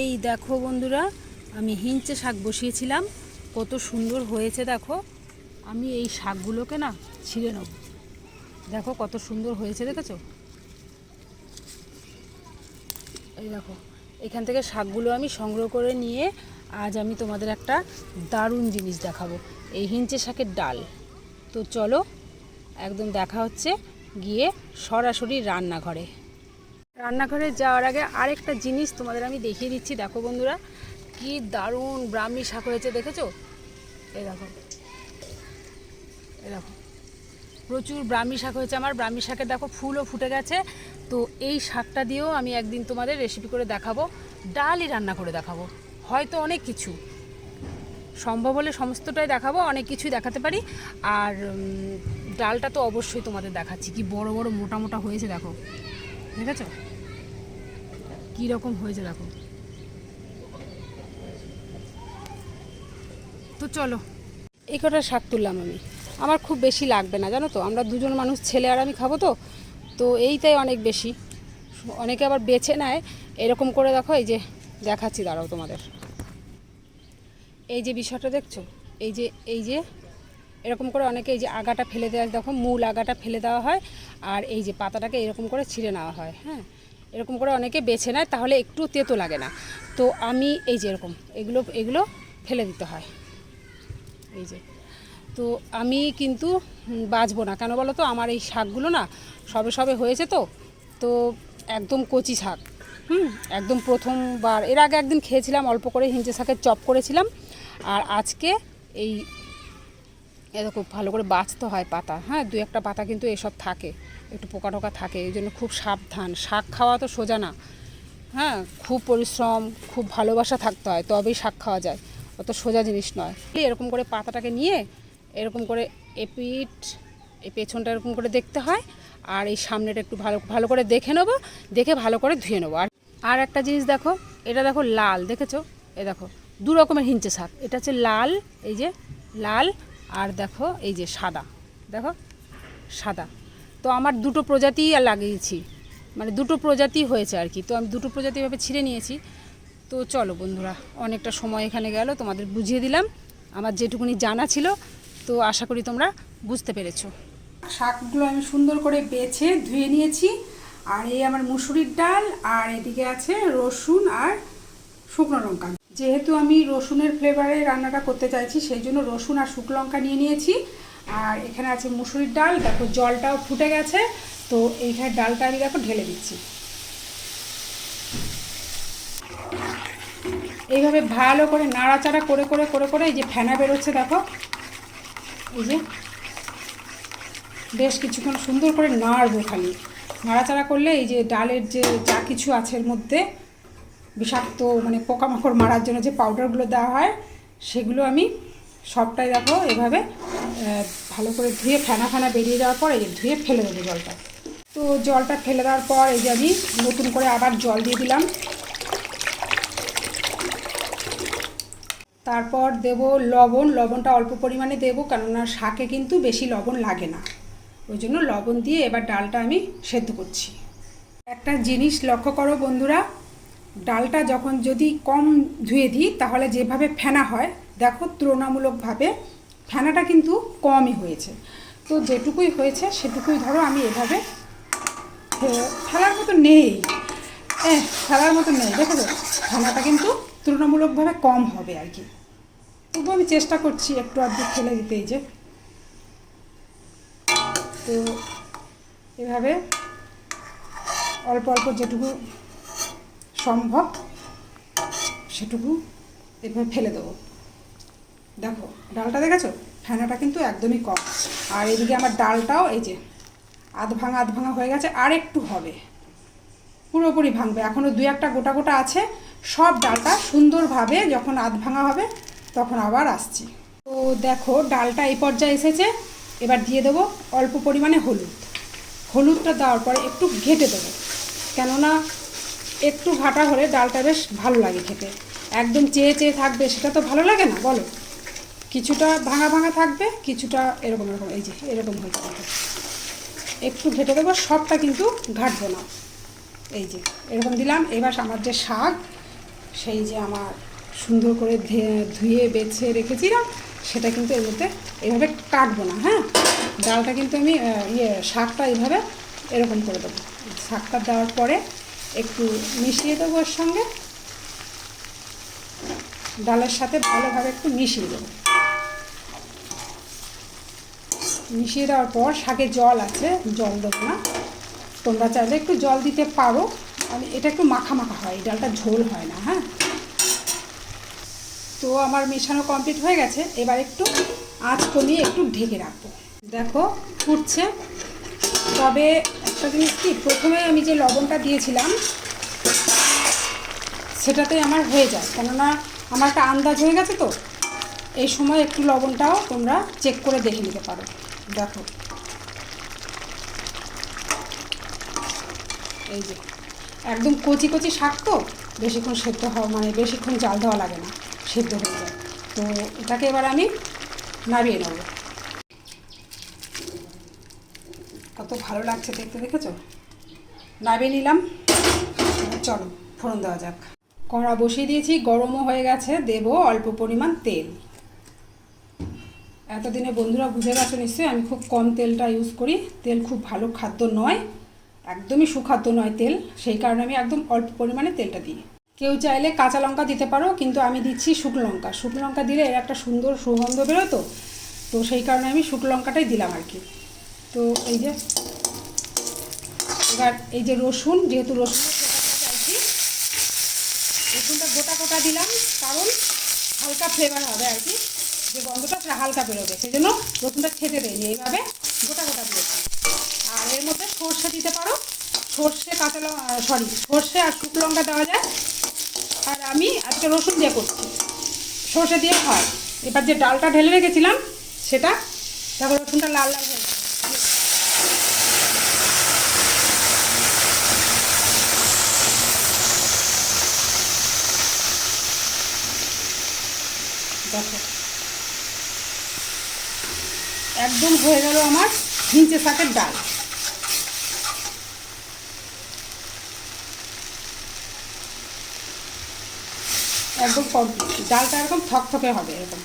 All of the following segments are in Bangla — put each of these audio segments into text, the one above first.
এই দেখো বন্ধুরা, আমি হিঞ্চে শাক বসিয়েছিলাম। কত সুন্দর হয়েছে দেখো। আমি এই শাকগুলোকে না ছিঁড়ে নেব। দেখো কত সুন্দর হয়েছে, দেখেছ? এই দেখো, এখান থেকে শাকগুলো আমি সংগ্রহ করে নিয়ে আজ আমি তোমাদের একটা দারুণ জিনিস দেখাবো। এই হিঞ্চে শাকের ডাল। তো চলো, একদম দেখা হচ্ছে গিয়ে সরাসরি রান্নাঘরে। রান্নাঘরে যাওয়ার আগে আরেকটা জিনিস তোমাদের আমি দেখিয়ে দিচ্ছি। দেখো বন্ধুরা, কি দারুণ ব্রাহ্মী শাক হয়েছে, দেখেছ? এই দেখো। এই দেখো। প্রচুর ব্রাহ্মী শাক হয়েছে আমার। ব্রাহ্মী শাকের দেখো ফুলও ফুটে গেছে। তো এই শাকটা দিয়েও আমি একদিন তোমাদের রেসিপি করে দেখাবো। ডালই রান্না করে দেখাবো। হয়তো অনেক কিছু। সম্ভব হলে সমস্তটাই দেখাবো, অনেক কিছুই দেখাতে পারি। আর ডালটা তো অবশ্যই তোমাদের দেখাচ্ছি। কি বড় বড় মোটা মোটা হয়েছে, দেখো। দেখেছ? কী রকম হয়েছে দেখো। তো চলো। এই কটা শাক তুললাম আমি। আমার খুব বেশি লাগবে না, জানো তো? আমরা দুজন মানুষ, ছেলে আর আমি খাব তো। তো এইটাই অনেক বেশি। অনেকে আবার বেছে নেয়। এরকম করে দেখো, এই যে দেখাচ্ছি, দাঁড়াও তোমাদের। এই যে বিষয়টা দেখছ? এই যে এই যে, এরকম করে অনেকে এই যে আগাটা ফেলে দেওয়া দেখো, মূল আগাটা ফেলে দেওয়া হয়। আর এই যে পাতাটাকে এরকম করে ছিঁড়ে নেওয়া হয় হ্যাঁ? এরকম করে অনেকে বেছে নেয়, তাহলে একটু তেতো লাগে না। তো আমি এই যে এরকম, এগুলো এগুলো ফেলে দিতে হয়। এই যে। তো আমি কিন্তু বাঁচবো না। কেন বলো তো? আমার এই শাকগুলো না সবে সবে হয়েছে তো। তো একদম কচি শাক, হুম? একদম প্রথমবার। এর আগে একদিন খেয়েছিলাম, অল্প করে হিঞ্চে শাকের চপ করেছিলাম। আর আজকে এই খুব ভালো করে বাঁচতে হয় পাতা হ্যাঁ? দু একটা পাতা কিন্তু এসব থাকে। একটু পোকা টোকা থাকে, এই জন্য খুব সাবধান। শাক খাওয়া তো সোজা না। হ্যাঁ খুব পরিশ্রম, খুব ভালোবাসা থাকতে হয়, তবেই শাক খাওয়া যায়। অত সোজা জিনিস নয়। এরকম করে পাতাটাকে নিয়ে এরকম করে এপিট এই পেছনটা এরকম করে দেখতে হয়, আর এই সামনেটা একটু ভালো ভালো করে দেখে নেব, দেখে ভালো করে ধুয়ে নেব। আর আর একটা জিনিস দেখো, এটা দেখো লাল, দেখেছ? এ দেখো, দু রকমের হিঞ্চে শাক। এটা হচ্ছে লাল, এই যে লাল, আর দেখো এই যে সাদা। দেখো, সাদা। তো আমার দুটো প্রজাতিই লাগিয়েছি। মানে দুটো প্রজাতি হয়েছে আর কি। তো আমি দুটো প্রজাতি এভাবে ছিঁড়ে নিয়েছি। তো চলো বন্ধুরা, অনেকটা সময় এখানে গেল, তোমাদের বুঝিয়ে দিলাম। আমার যেটুকুনি জানা ছিল, তো আশা করি তোমরা বুঝতে পেরেছ। শাকগুলো আমি সুন্দর করে বেছে ধুয়ে নিয়েছি। আর এই আমার মুসুরির ডাল, আর এদিকে আছে রসুন আর শুকনো লঙ্কা। যেহেতু আমি রসুনের ফ্লেভারে রান্নাটা করতে চাইছি, সেই জন্য রসুন আর শুকনো লঙ্কা নিয়ে নিয়েছি। আর এখানে আছে মুসুরির ডাল, দেখো জলটাও ফুটে গেছে, তো এইখানে ডালটা আমি দেখো ঢেলে দিচ্ছি। এইভাবে ভালো করে নাড়াচাড়া করে করে করে করে এই যে ফেনা বেরোচ্ছে, দেখো। এই যে বেশ কিছুক্ষণ সুন্দর করে নাড়বো খালি। নাড়াচাড়া করলে এই যে ডালের যে যা কিছু আছে এর মধ্যে বিষাক্ত মানে পোকামাকড় মারার জন্য যে পাউডারগুলো দেওয়া হয়, সেগুলো আমি সবটাই দেখো এভাবে ভালো করে ধুয়ে ফেনা ফেনা বেরিয়ে যাওয়ার পর এই যে ধুয়ে ফেলে দেবো জলটা। তো জলটা ফেলে দেওয়ার পর এই যে আমি নতুন করে আবার জল দিয়ে দিলাম। তারপর দেব লবণ, লবণটা অল্প পরিমাণে দেবো কেননা শাকে কিন্তু বেশি লবণ লাগে না। ওই জন্য লবণ দিয়ে এবার ডালটা আমি সেদ্ধ করছি। একটা জিনিস লক্ষ্য করো বন্ধুরা, ডালটা যখন যদি কম ধুয়ে দিই, তাহলে যেভাবে ফেনা হয় দেখো, তুলনামূলকভাবে ফেনাটা কিন্তু কমই হয়েছে। তো যেটুকুই হয়েছে, সেটুকুই ধরো আমি এভাবে ফেলার মতো নেই। ফেলার মতো নেই। দেখো তো, ফেনাটা কিন্তু তুলনামূলকভাবে কম হবে আর কি। তবু আমি চেষ্টা করছি একটু আধটু ফেলে দিতে, এই যে। তো এভাবে অল্প অল্প যেটুকু সম্ভব, সেটুকু এভাবে ফেলে দেবো। দেখো, ডালটা দেখেছ? ফেনাটা কিন্তু একদমই কম। আর এদিকে আমার ডালটাও এই যে আধ ভাঙা আধ ভাঙা হয়ে গেছে, আর একটু হবে। পুরোপুরি ভাঙবে। এখনও দু একটা গোটা গোটা আছে। সব ডালটা সুন্দরভাবে যখন আধ ভাঙা হবে, তখন আবার আসছি। তো দেখো, ডালটা এই পর্যায়ে এসেছে। এবার দিয়ে দেবো অল্প পরিমাণে হলুদ। হলুদটা দেওয়ার পরে একটু ঘেটে দেবো। কেননা একটু ঘাটা হলে ডালটা বেশ ভালো লাগে খেতে। একদম চেয়ে চেয়ে থাকবে, সেটা তো ভালো লাগে না, বলো? কিছুটা ভাঙা ভাঙা থাকবে, কিছুটা এরকম এরকম, এই যে, এরকম হয়ে যাবে। একটু ঘেটে দেবো সবটা কিন্তু ঘাটবো না। এই যে, এরকম দিলাম, এবার আমার যে শাক, সেই যে আমার সুন্দর করে ধুয়ে বেছে রেখেছি না, সেটা কিন্তু এর মধ্যে এভাবে কাটবো না হ্যাঁ? ডালটা কিন্তু আমি ইয়ে শাকটা এইভাবে এরকম করে দেবো। শাকটা দেওয়ার পরে একটু মিশিয়ে দেবো ওর সঙ্গে। ডালের সাথে ভালোভাবে একটু মিশিয়ে দেবো। মিশিয়ে দেওয়ার পর শাকে জল আছে, জল দেবো না। তোমরা চাইলে একটু জল দিতে পারো। মানে এটা একটু মাখা মাখা হয় ডালটা ঝোল হয় না হ্যাঁ? তো আমার মেশানো কমপ্লিট হয়ে গেছে। এবার একটু আঁচ কমিয়ে একটু ঢেকে রাখব। দেখো, ফুটছে। তবে একটা জিনিস কি, প্রথমে আমি যে লবণটা দিয়েছিলাম, সেটাতে আমার হয়ে যায়। কেননা আমার একটা আন্দাজ হয়ে গেছে তো। এই সময় একটু লবণটাও তোমরা চেক করে দেখে নিতে পারো। দেখো। এই যে, একদম কচি কচি শাক তো, বেশিক্ষণ সেদ্ধ হওয়া মানে বেশিক্ষণ জাল দেওয়া লাগে না, সেদ্ধ হয়ে যায়। তো এটাকে এবার আমি নামিয়ে নেব। কত ভালো লাগছে দেখতে, দেখেছ? নামিয়ে নিলাম। চলো, ফোড়ন দেওয়া যাক। কড়া বসিয়ে দিয়েছি, গরমও হয়ে গেছে, দেব অল্প পরিমাণ তেল। এতদিনে বন্ধুরা বুঝে গেছো নিশ্চয়ই, আমি খুব কম তেলটা ইউজ করি। তেল খুব ভালো খাদ্য নয়, একদমই সুখাদ্য নয় তেল। সেই কারণে আমি একদম অল্প পরিমাণে তেলটা দিই। কেউ চাইলে কাঁচা লঙ্কা দিতে পারো, কিন্তু আমি দিচ্ছি শুকনো লঙ্কা। শুকনো লঙ্কা দিলে এর একটা সুন্দর সুগন্ধ বেরোতো তো। সেই কারণে আমি শুকনো লঙ্কাটাই দিলাম আর কি। তো এই যে, এবার এই যে রসুন, যেহেতু ফ্লেভারটা চাইছি, রসুনটা গোটা গোটা দিলাম, কারণ হালকা ফ্লেভার হবে আর কি। যে গন্ধটা, সেটা হালকা বেরোবে। সেই জন্য রসুনটা খেতে দেয়নি। এইভাবে গোটা গোটা দিয়েছি আর এর মধ্যে সর্ষে দিতে পারো। সর্ষে, কাঁচা সরি সর্ষে আর শুকনো লঙ্কা দেওয়া যায়। আর আমি আজকে রসুন দিয়ে করছি। সর্ষে দিয়ে হয়। এবার যে ডালটা ঢেলে রেখেছিলাম, সেটা দেখো রসুনটা লাল লাল হয়ে গেছে। দেখো। একদম হয়ে গেল আমার হিঞ্চে শাকের ডাল। একদম ডালটা এরকম থকথকে হবে, এরকম।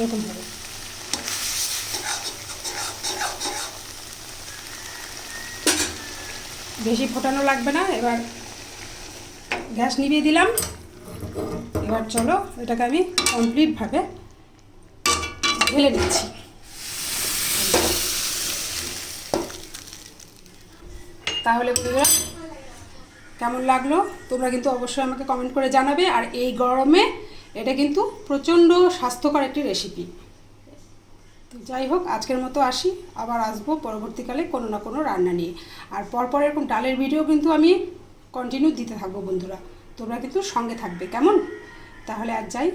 এরকম হবে। বেশি ফোটানো লাগবে না, এবার গ্যাস নিভিয়ে দিলাম। এবার চলো, এটাকে আমি কমপ্লিটভাবে ঢেলে দিচ্ছি তাহলে বন্ধুরা, কেমন লাগল? তোমরা কিন্তু অবশ্যই আমাকে কমেন্ট করে জানাবে। আর এই গরমে এটা কিন্তু প্রচণ্ড স্বাস্থ্যকর একটি রেসিপি তো যাই হোক, আজকের মতো আসি। আবার আসব পরবর্তীকালে কোনো না কোনো রান্না নিয়ে। আর পরপর এরকম ডালের ভিডিও কিন্তু আমি কন্টিনিউ দিতে থাকব বন্ধুরা। তোমরা কিন্তু সঙ্গে থাকবে। কেমন? তাহলে আর যাই।